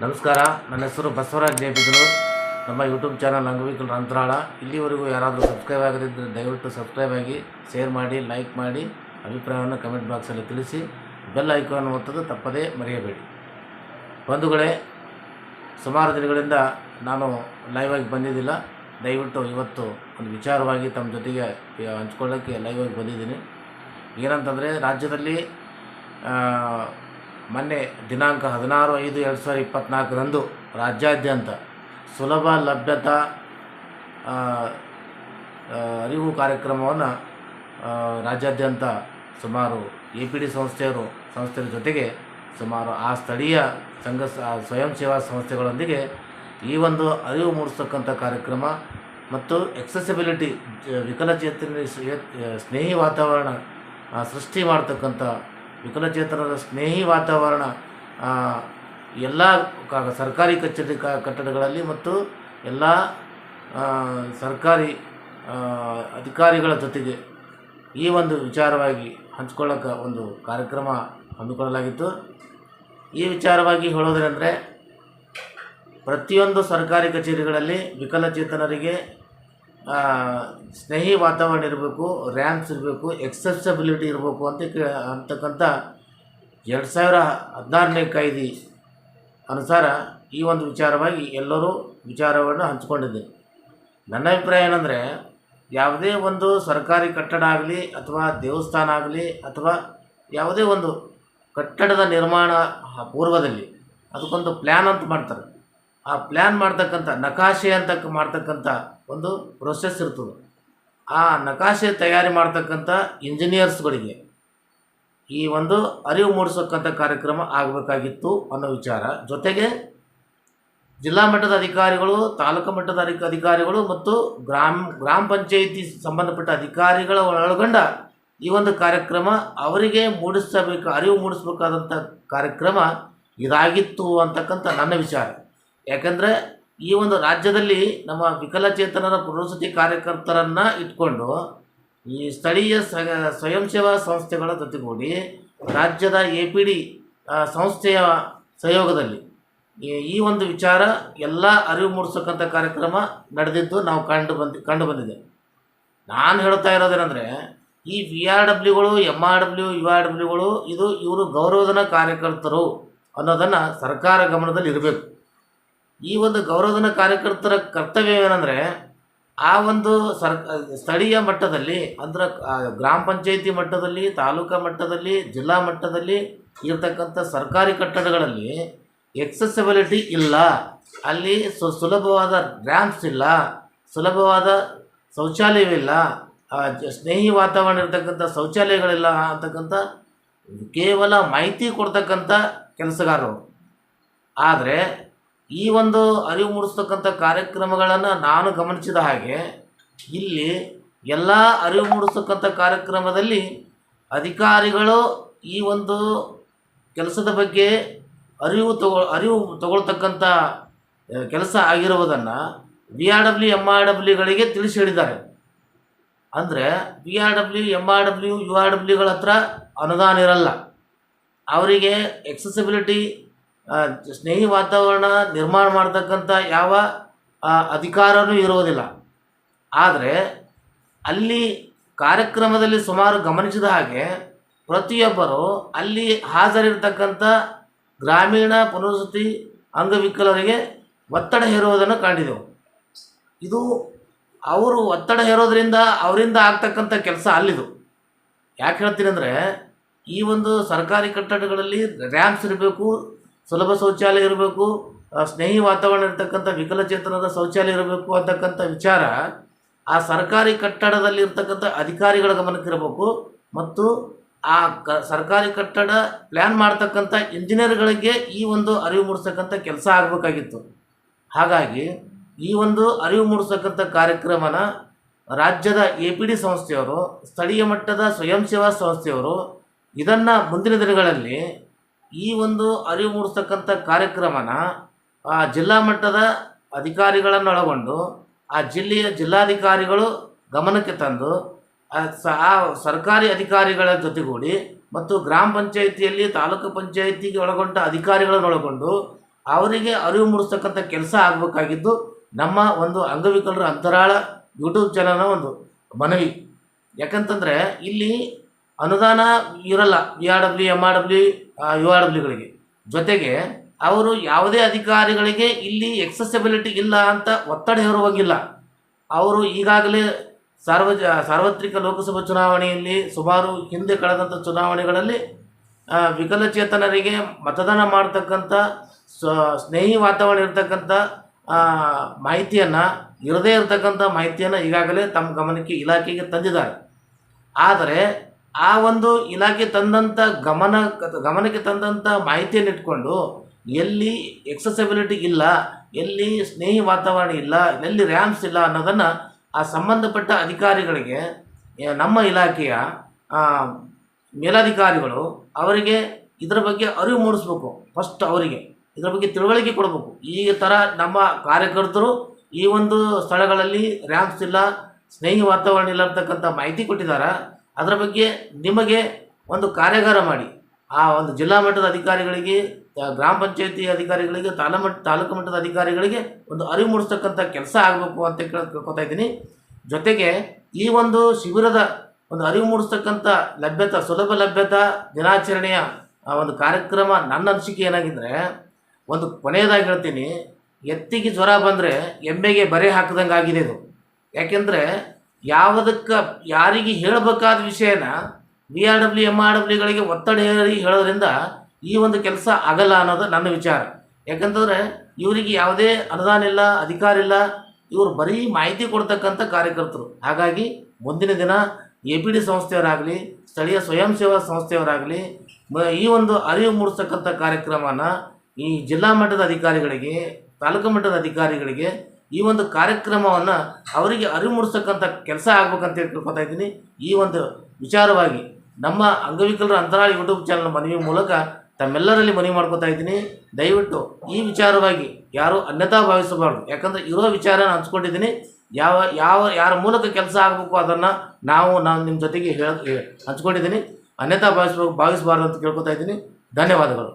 ನಮಸ್ಕಾರ. ನನ್ನ ಹೆಸರು ಬಸವರಾಜ್ ಜಯಬಿದ್ರು ನಮ್ಮ ಯೂಟ್ಯೂಬ್ ಚಾನಲ್ ಅಂಗವಿಕಲರ ಅಂತರಾಳ ಇಲ್ಲಿವರೆಗೂ ಯಾರಾದರೂ ಸಬ್ಸ್ಕ್ರೈಬ್ ಆಗದಿದ್ದರೆ ದಯವಿಟ್ಟು ಸಬ್ಸ್ಕ್ರೈಬ್ ಆಗಿ ಶೇರ್ ಮಾಡಿ ಲೈಕ್ ಮಾಡಿ, ಅಭಿಪ್ರಾಯವನ್ನು ಕಮೆಂಟ್ ಬಾಕ್ಸಲ್ಲಿ ತಿಳಿಸಿ ಬೆಲ್ ಐಕಾನ್ ಒತ್ತೋದು ತಪ್ಪದೇ ಮರೆಯಬೇಡಿ. ಬಂಧುಗಳೇ, ಸುಮಾರು ದಿನಗಳಿಂದ ನಾನು ಲೈವ್ ಆಗಿ ಬಂದಿದ್ದಿಲ್ಲ. ದಯವಿಟ್ಟು ಇವತ್ತು ಒಂದು ವಿಚಾರವಾಗಿ ತಮ್ಮ ಜೊತೆಗೆ ಹಂಚ್ಕೊಳ್ಳೋಕ್ಕೆ ಲೈವ್ ಆಗಿ ಬಂದಿದ್ದೀನಿ. ಏನಂತಂದರೆ, ರಾಜ್ಯದಲ್ಲಿ ಮೊನ್ನೆ ದಿನಾಂಕ ಹದಿನಾರು ಐದು ಎರಡು ಸಾವಿರದ ಇಪ್ಪತ್ತ್ನಾಲ್ಕರಂದು ರಾಜ್ಯಾದ್ಯಂತ ಸುಲಭ ಲಭ್ಯತಾ ಅರಿವು ಕಾರ್ಯಕ್ರಮವನ್ನು ರಾಜ್ಯಾದ್ಯಂತ ಸುಮಾರು ಎ ಪಿ ಡಿ ಸಂಸ್ಥೆಯರು ಸಂಸ್ಥೆಯ ಜೊತೆಗೆ ಸುಮಾರು ಆ ಸ್ಥಳೀಯ ಸಂಘ ಸ್ವಯಂ ಸೇವಾ ಸಂಸ್ಥೆಗಳೊಂದಿಗೆ ಈ ಒಂದು ಅರಿವು ಮೂಡಿಸ್ತಕ್ಕಂಥ ಕಾರ್ಯಕ್ರಮ ಮತ್ತು ಎಕ್ಸೆಸಿಬಿಲಿಟಿ ವಿಕಲಚೇತನ ಸ್ನೇಹಿ ವಾತಾವರಣ ಸೃಷ್ಟಿ ಮಾಡ್ತಕ್ಕಂಥ ವಿಕಲಚೇತನರ ಸ್ನೇಹಿ ವಾತಾವರಣ ಎಲ್ಲ ಸರ್ಕಾರಿ ಕಚೇರಿ ಕಟ್ಟಡಗಳಲ್ಲಿ ಮತ್ತು ಎಲ್ಲ ಸರ್ಕಾರಿ ಅಧಿಕಾರಿಗಳ ಜೊತೆಗೆ ಈ ಒಂದು ವಿಚಾರವಾಗಿ ಹಂಚ್ಕೊಳ್ಳೋಕೆ ಒಂದು ಕಾರ್ಯಕ್ರಮ ಹಮ್ಮಿಕೊಳ್ಳಲಾಗಿತ್ತು. ಈ ವಿಚಾರವಾಗಿ ಹೇಳೋದೇನೆಂದರೆ, ಪ್ರತಿಯೊಂದು ಸರ್ಕಾರಿ ಕಚೇರಿಗಳಲ್ಲಿ ವಿಕಲಚೇತನರಿಗೆ ಸ್ನೇಹಿ ವಾತಾವರಣ ಇರಬೇಕು ರ್ಯಾಂಪ್ಸ್ ಇರಬೇಕು ಎಕ್ಸೆಸಬಿಲಿಟಿ ಇರಬೇಕು ಅಂತ ಕೇ, ಅಂತಕ್ಕಂಥ ಎರಡು ಸಾವಿರ ಹದಿನಾರನೇ ಕಾಯ್ದೆ ಅನುಸಾರ ಈ ಒಂದು ವಿಚಾರವಾಗಿ ಎಲ್ಲರೂ ವಿಚಾರವನ್ನು ಹಂಚ್ಕೊಂಡಿದ್ದೆ ನನ್ನ ಅಭಿಪ್ರಾಯ ಏನಂದರೆ, ಯಾವುದೇ ಒಂದು ಸರ್ಕಾರಿ ಕಟ್ಟಡ ಆಗಲಿ ಅಥವಾ ದೇವಸ್ಥಾನ ಆಗಲಿ ಅಥವಾ ಯಾವುದೇ ಒಂದು ಕಟ್ಟಡದ ನಿರ್ಮಾಣ ಪೂರ್ವದಲ್ಲಿ ಅದಕ್ಕೊಂದು ಪ್ಲ್ಯಾನ್ ಅಂತ ಮಾಡ್ತಾರೆ. ಆ ಪ್ಲ್ಯಾನ್ ಮಾಡ್ತಕ್ಕಂಥ, ನಕಾಶೆ ಅಂತ ಮಾಡ್ತಕ್ಕಂಥ ಒಂದು ಪ್ರೊಸೆಸ್ ಇರ್ತದೆ. ಆ ನಕಾಶೆ ತಯಾರಿ ಮಾಡ್ತಕ್ಕಂಥ ಇಂಜಿನಿಯರ್ಸ್ಗಳಿಗೆ ಈ ಒಂದು ಅರಿವು ಮೂಡಿಸಕ್ಕಂಥ ಕಾರ್ಯಕ್ರಮ ಆಗಬೇಕಾಗಿತ್ತು ಅನ್ನೋ ವಿಚಾರ. ಜೊತೆಗೆ ಜಿಲ್ಲಾ ಮಟ್ಟದ ಅಧಿಕಾರಿಗಳು, ತಾಲೂಕು ಮಟ್ಟದ ಅಧಿಕ ಅಧಿಕಾರಿಗಳು ಮತ್ತು ಗ್ರಾಮ ಗ್ರಾಮ ಪಂಚಾಯಿತಿ ಸಂಬಂಧಪಟ್ಟ ಅಧಿಕಾರಿಗಳ ಒಳಗೊಂಡ ಈ ಒಂದು ಕಾರ್ಯಕ್ರಮ ಅವರಿಗೆ ಮೂಡಿಸಬೇಕು, ಅರಿವು ಮೂಡಿಸಬೇಕಾದಂಥ ಕಾರ್ಯಕ್ರಮ ಇದಾಗಿತ್ತು ಅಂತಕ್ಕಂಥ ನನ್ನ ವಿಚಾರ. ಯಾಕಂದರೆ ಈ ಒಂದು ರಾಜ್ಯದಲ್ಲಿ ನಮ್ಮ ವಿಕಲಚೇತನರ ಪುನರ್ವಸತಿ ಕಾರ್ಯಕರ್ತರನ್ನು ಇಟ್ಕೊಂಡು ಈ ಸ್ಥಳೀಯ ಸ್ವಯಂ ಸೇವಾ ಸಂಸ್ಥೆಗಳ ಜೊತೆಗೂಡಿ ರಾಜ್ಯದ ಎ ಪಿ ಡಿ ಸಂಸ್ಥೆಯ ಸಹಯೋಗದಲ್ಲಿ ಈ- ಈ ಒಂದು ವಿಚಾರ ಎಲ್ಲ ಅರಿವು ಮೂಡಿಸಕ್ಕಂಥ ಕಾರ್ಯಕ್ರಮ ನಡೆದಿದ್ದು ನಾವು ಕಂಡು ಬಂದು, ಕಂಡು ಬಂದಿದೆ. ನಾನು ಹೇಳ್ತಾ ಇರೋದೇನೆಂದರೆ, ಈ V R ಡಬ್ಲ್ಯೂಗಳು M R W, U R ಡಬ್ಲ್ಯೂಗಳು ಇದು ಇವರು ಗೌರವಧನ ಕಾರ್ಯಕರ್ತರು ಅನ್ನೋದನ್ನು ಸರ್ಕಾರ ಗಮನದಲ್ಲಿ ಇರಬೇಕು ಈ ಒಂದು ಗೌರವಧನ ಕಾರ್ಯಕರ್ತರ ಕರ್ತವ್ಯ ಏನಂದರೆ ಆ ಒಂದು ಸರ್, ಸ್ಥಳೀಯ ಮಟ್ಟದಲ್ಲಿ, ಅಂದ್ರೆ ಗ್ರಾಮ ಪಂಚಾಯಿತಿ ಮಟ್ಟದಲ್ಲಿ, ತಾಲೂಕಾ ಮಟ್ಟದಲ್ಲಿ, ಜಿಲ್ಲಾ ಮಟ್ಟದಲ್ಲಿ ಇರತಕ್ಕಂಥ ಸರ್ಕಾರಿ ಕಟ್ಟಡಗಳಲ್ಲಿ ಎಕ್ಸೆಸಿಬಿಲಿಟಿ ಇಲ್ಲ. ಅಲ್ಲಿ ಸು, ಸುಲಭವಾದ ರ್ಯಾಂಪ್ಸ್ ಇಲ್ಲ, ಸುಲಭವಾದ ಶೌಚಾಲಯವಿಲ್ಲ ಸ್ನೇಹಿ ವಾತಾವರಣ ಇರತಕ್ಕಂಥ ಶೌಚಾಲಯಗಳಿಲ್ಲ ಅಂತಕ್ಕಂಥ ಕೇವಲ ಮಾಹಿತಿ ಕೊಡ್ತಕ್ಕಂಥ ಕೆಲಸಗಾರರು. ಆದರೆ ಈ ಒಂದು ಅರಿವು ಮೂಡಿಸ್ತಕ್ಕಂಥ ಕಾರ್ಯಕ್ರಮಗಳನ್ನು ನಾನು ಗಮನಿಸಿದ ಹಾಗೆ, ಇಲ್ಲಿ ಎಲ್ಲ ಅರಿವು ಮೂಡಿಸ್ತಕ್ಕಂಥ ಕಾರ್ಯಕ್ರಮದಲ್ಲಿ ಅಧಿಕಾರಿಗಳು ಈ ಒಂದು ಕೆಲಸದ ಬಗ್ಗೆ ಅರಿವು ತಗೊ, ಅರಿವು ತಗೊಳ್ತಕ್ಕಂಥ ಕೆಲಸ ಆಗಿರುವುದನ್ನು V R W, M R ಡಬ್ಲ್ಯೂಗಳಿಗೆ ತಿಳಿಸಿ ಹೇಳಿದ್ದಾರೆ ಅಂದರೆ V R W, M R W, U R ಡಬ್ಲ್ಯೂಗಳ ಹತ್ರ ಅನುದಾನ ಇರಲ್ಲ. ಅವರಿಗೆ ಎಕ್ಸೆಸಿಬಿಲಿಟಿ ಸ್ನೇಹಿ ವಾತಾವರಣ ನಿರ್ಮಾಣ ಮಾಡ್ತಕ್ಕಂಥ ಯಾವ ಅಧಿಕಾರವೂ ಇರುವುದಿಲ್ಲ. ಆದರೆ, ಅಲ್ಲಿ ಕಾರ್ಯಕ್ರಮದಲ್ಲಿ ಸುಮಾರು ಗಮನಿಸಿದ ಹಾಗೆ, ಪ್ರತಿಯೊಬ್ಬರು ಅಲ್ಲಿ ಹಾಜರಿರ್ತಕ್ಕಂಥ ಗ್ರಾಮೀಣ ಪುನರ್ವಸತಿ ಅಂಗವಿಕಲರಿಗೆ ಒತ್ತಡ ಹೇರುವುದನ್ನು ಕಂಡಿದ್ದೆವು ಇದು ಅವರು ಒತ್ತಡ ಹೇರೋದ್ರಿಂದ ಅವರಿಂದ ಆಗ್ತಕ್ಕಂಥ ಕೆಲಸ ಅಲ್ಲಿದು. ಯಾಕೆ ಹೇಳ್ತೀನಿ ಅಂದರೆ ಈ ಒಂದು ಸರ್ಕಾರಿ ಕಟ್ಟಡಗಳಲ್ಲಿ ರ್ಯಾಂಪ್ಸ್ ಇರಬೇಕು ಸುಲಭ ಶೌಚಾಲಯ ಇರಬೇಕು ಸ್ನೇಹಿ ವಾತಾವರಣ ಇರತಕ್ಕಂಥ ವಿಕಲಚೇತನದ ಶೌಚಾಲಯ ಇರಬೇಕು ಅಂತಕ್ಕಂಥ ವಿಚಾರ, ಆ ಸರ್ಕಾರಿ ಕಟ್ಟಡದಲ್ಲಿ ಇರ್ತಕ್ಕಂಥ ಅಧಿಕಾರಿಗಳ ಗಮನಕ್ಕಿರಬೇಕು ಮತ್ತು ಆ ಕ, ಸರ್ಕಾರಿ ಕಟ್ಟಡ ಪ್ಲ್ಯಾನ್ ಮಾಡ್ತಕ್ಕಂಥ ಇಂಜಿನಿಯರ್ಗಳಿಗೆ ಈ ಒಂದು ಅರಿವು ಮೂಡಿಸ್ತಕ್ಕಂಥ ಕೆಲಸ ಆಗಬೇಕಾಗಿತ್ತು. ಹಾಗಾಗಿ ಈ ಒಂದು ಅರಿವು ಮೂಡಿಸ್ತಕ್ಕಂಥ ಕಾರ್ಯಕ್ರಮನ ರಾಜ್ಯದ ಎ ಪಿ ಡಿ ಸಂಸ್ಥೆಯವರು, ಸ್ಥಳೀಯ ಮಟ್ಟದ ಸ್ವಯಂ ಸೇವಾ ಸಂಸ್ಥೆಯವರು ಇದನ್ನು ಮುಂದಿನ ದಿನಗಳಲ್ಲಿ ಈ ಒಂದು ಅರಿವು ಮೂಡಿಸ್ತಕ್ಕಂಥ ಕಾರ್ಯಕ್ರಮನ ಆ ಜಿಲ್ಲಾ ಮಟ್ಟದ ಅಧಿಕಾರಿಗಳನ್ನು ಒಳಗೊಂಡು ಆ ಜಿಲ್ಲೆಯ ಜಿಲ್ಲಾಧಿಕಾರಿಗಳು ಗಮನಕ್ಕೆ ತಂದು ಆ ಸರ್ಕಾರಿ ಅಧಿಕಾರಿಗಳ ಜೊತೆಗೂಡಿ ಮತ್ತು ಗ್ರಾಮ ಪಂಚಾಯಿತಿಯಲ್ಲಿ ತಾಲೂಕು ಪಂಚಾಯಿತಿಗೆ ಒಳಗೊಂಡ ಅಧಿಕಾರಿಗಳನ್ನು ಒಳಗೊಂಡು ಅವರಿಗೆ ಅರಿವು ಮೂಡಿಸ್ತಕ್ಕಂಥ ಕೆಲಸ ಆಗಬೇಕಾಗಿದ್ದು ನಮ್ಮ ಒಂದು ಅಂಗವಿಕಲರ ಅಂತರಾಳ ಯೂಟ್ಯೂಬ್ ಚಾನಲ್ನ ಒಂದು ಮನವಿ. ಯಾಕಂತಂದರೆ ಇಲ್ಲಿ ಅನುದಾನ ಇರಲ್ಲ V R W M R W U R ಡಬ್ಲ್ಯೂಗಳಿಗೆ ಜೊತೆಗೆ ಅವರು ಯಾವುದೇ ಅಧಿಕಾರಿಗಳಿಗೆ ಇಲ್ಲಿ ಎಕ್ಸೆಸಿಬಿಲಿಟಿ ಇಲ್ಲ ಅಂತ ಒತ್ತಡ ಹೇರುವಂಗಿಲ್ಲ. ಅವರು ಈಗಾಗಲೇ ಸಾರ್ವಜ, ಸಾರ್ವತ್ರಿಕ ಲೋಕಸಭಾ ಚುನಾವಣೆಯಲ್ಲಿ ಸುಮಾರು ಹಿಂದೆ ಕಳೆದಂಥ ಚುನಾವಣೆಗಳಲ್ಲಿ ವಿಕಲಚೇತನರಿಗೆ ಮತದಾನ ಮಾಡ್ತಕ್ಕಂಥ ಸ್ನೇಹಿ ವಾತಾವರಣ ಇರತಕ್ಕಂಥ ಮಾಹಿತಿಯನ್ನು, ಇರದೇ ಇರತಕ್ಕಂಥ ಮಾಹಿತಿಯನ್ನು ಈಗಾಗಲೇ ತಮ್ಮ ಗಮನಕ್ಕೆ ಇಲಾಖೆಗೆ ತಂದಿದ್ದಾರೆ. ಆದರೆ ಆ ಒಂದು ಇಲಾಖೆ ತಂದಂಥ ಗಮನ, ಗಮನಕ್ಕೆ ತಂದಂಥ ಮಾಹಿತಿಯನ್ನು ಇಟ್ಕೊಂಡು ಎಲ್ಲಿ ಎಕ್ಸೆಸಿಬಿಲಿಟಿ ಇಲ್ಲ, ಎಲ್ಲಿ ಸ್ನೇಹಿ ವಾತಾವರಣ ಇಲ್ಲ, ಎಲ್ಲಿ ರ್ಯಾಂಪ್ಸ್ ಇಲ್ಲ ಅನ್ನೋದನ್ನು ಆ ಸಂಬಂಧಪಟ್ಟ ಅಧಿಕಾರಿಗಳಿಗೆ ನಮ್ಮ ಇಲಾಖೆಯ ಮೇಲಧಿಕಾರಿಗಳು ಅವರಿಗೆ ಇದರ ಬಗ್ಗೆ ಅರಿವು ಮೂಡಿಸ್ಬೇಕು. ಫಸ್ಟ್ ಅವರಿಗೆ. ಇದರ ಬಗ್ಗೆ ತಿಳುವಳಿಕೆ ಕೊಡಬೇಕು. ಈ ಥರ ನಮ್ಮ ಕಾರ್ಯಕರ್ತರು ಈ ಒಂದು ಸ್ಥಳಗಳಲ್ಲಿ ರ್ಯಾಂಪ್ಸ್ ಇಲ್ಲ, ಸ್ನೇಹಿ ವಾತಾವರಣ ಇಲ್ಲ ಅಂತಕ್ಕಂಥ ಮಾಹಿತಿ ಕೊಟ್ಟಿದ್ದಾರೆ ಅದರ ಬಗ್ಗೆ ನಿಮಗೆ ಒಂದು ಕಾರ್ಯಾಗಾರ ಮಾಡಿ. ಆ ಒಂದು ಜಿಲ್ಲಾ ಮಟ್ಟದ ಅಧಿಕಾರಿಗಳಿಗೆ ಗ್ರಾಮ ಪಂಚಾಯತಿ ಅಧಿಕಾರಿಗಳಿಗೆ, ತಾಲ ತಾಲೂಕು ಮಟ್ಟದ ಅಧಿಕಾರಿಗಳಿಗೆ ಒಂದು ಅರಿವು ಮೂಡಿಸ್ತಕ್ಕಂಥ ಕೆಲಸ ಆಗಬೇಕು ಅಂತ ಕೇಳ್, ಕೇಳ್ಕೊತಾ ಇದ್ದೀನಿ. ಜೊತೆಗೆ ಈ ಒಂದು ಶಿಬಿರದ ಒಂದು ಅರಿವು ಮೂಡಿಸ್ತಕ್ಕಂಥ ಲಭ್ಯತೆ, ಸುಲಭ ಲಭ್ಯತೆ, ದಿನಾಚರಣೆಯ, ಆ ಒಂದು ಕಾರ್ಯಕ್ರಮ ನನ್ನ ಅನಿಸಿಕೆ ಏನಾಗಿದ್ದರೆ ಒಂದು ಕೊನೆಯದಾಗಿ ಹೇಳ್ತೀನಿ. ಎತ್ತಿಗೆ ಜ್ವರ ಬಂದರೆ ಎಮ್ಮೆಗೆ ಬರೆ ಹಾಕಿದಂಗೆ ಆಗಿದೆ ಇದು. ಯಾಕೆಂದರೆ ಯಾವುದಕ್ಕೆ ಯಾರಿಗೆ ಹೇಳಬೇಕಾದ ವಿಷಯನ B R W, M R ಡಬ್ಲ್ಯೂಗಳಿಗೆ ಒತ್ತಡ ಹೇಳಿ ಹೇಳೋದ್ರಿಂದ ಈ ಒಂದು ಕೆಲಸ ಆಗಲ್ಲ ಅನ್ನೋದು ನನ್ನ ವಿಚಾರ. ಯಾಕಂತಂದರೆ ಇವರಿಗೆ ಯಾವುದೇ ಅನುದಾನ ಇಲ್ಲ, ಅಧಿಕಾರ ಇಲ್ಲ, ಇವರು ಬರೀ ಮಾಹಿತಿ ಕೊಡ್ತಕ್ಕಂಥ ಕಾರ್ಯಕರ್ತರು. ಹಾಗಾಗಿ ಮುಂದಿನ ದಿನ ಎ ಪಿ ಡಿ ಸಂಸ್ಥೆಯವರಾಗಲಿ, ಸ್ಥಳೀಯ ಸ್ವಯಂ ಸೇವಾ ಸಂಸ್ಥೆಯವರಾಗಲಿ ಈ ಒಂದು ಅರಿವು ಮೂಡಿಸ್ತಕ್ಕಂಥ ಕಾರ್ಯಕ್ರಮನ ಈ ಜಿಲ್ಲಾ ಮಟ್ಟದ ಅಧಿಕಾರಿಗಳಿಗೆ, ತಾಲೂಕು ಮಟ್ಟದ ಅಧಿಕಾರಿಗಳಿಗೆ ಈ ಒಂದು ಕಾರ್ಯಕ್ರಮವನ್ನು ಅವರಿಗೆ ಅರಿವು ಮೂಡಿಸ್ತಕ್ಕಂಥ ಕೆಲಸ ಆಗ್ಬೇಕಂತ ಹೇಳಿ ತಿಳ್ಕೊತಾ ಇದ್ದೀನಿ. ಈ ಒಂದು ವಿಚಾರವಾಗಿ ನಮ್ಮ ಅಂಗವಿಕಲರ ಅಂತರಾಳ ಯೂಟ್ಯೂಬ್ ಚಾನಲ್ ಮನವಿ ಮೂಲಕ ತಮ್ಮೆಲ್ಲರಲ್ಲಿ ಮನವಿ ಮಾಡ್ಕೊತಾ ಇದ್ದೀನಿ. ದಯವಿಟ್ಟು ಈ ವಿಚಾರವಾಗಿ ಯಾರು ಅನ್ಯತಾ ಭಾವಿಸಬಾರ್ದು. ಯಾಕಂದರೆ ಇರೋ ವಿಚಾರನ ಹಂಚ್ಕೊಂಡಿದ್ದೀನಿ. ಯಾವ ಯಾವ, ಯಾರ ಮೂಲಕ ಕೆಲಸ ಆಗಬೇಕು ಅದನ್ನು ನಾವು, ನಾನು ನಿಮ್ಮ ಜೊತೆಗೆ ಹೇಳ, ಹಂಚ್ಕೊಂಡಿದ್ದೀನಿ. ಅನ್ಯತಾ ಭಾವಿಸ್ಬೇಕು ಭಾವಿಸಬಾರ್ದು ಅಂತ ಕೇಳ್ಕೊತಾ ಇದ್ದೀನಿ. ಧನ್ಯವಾದಗಳು.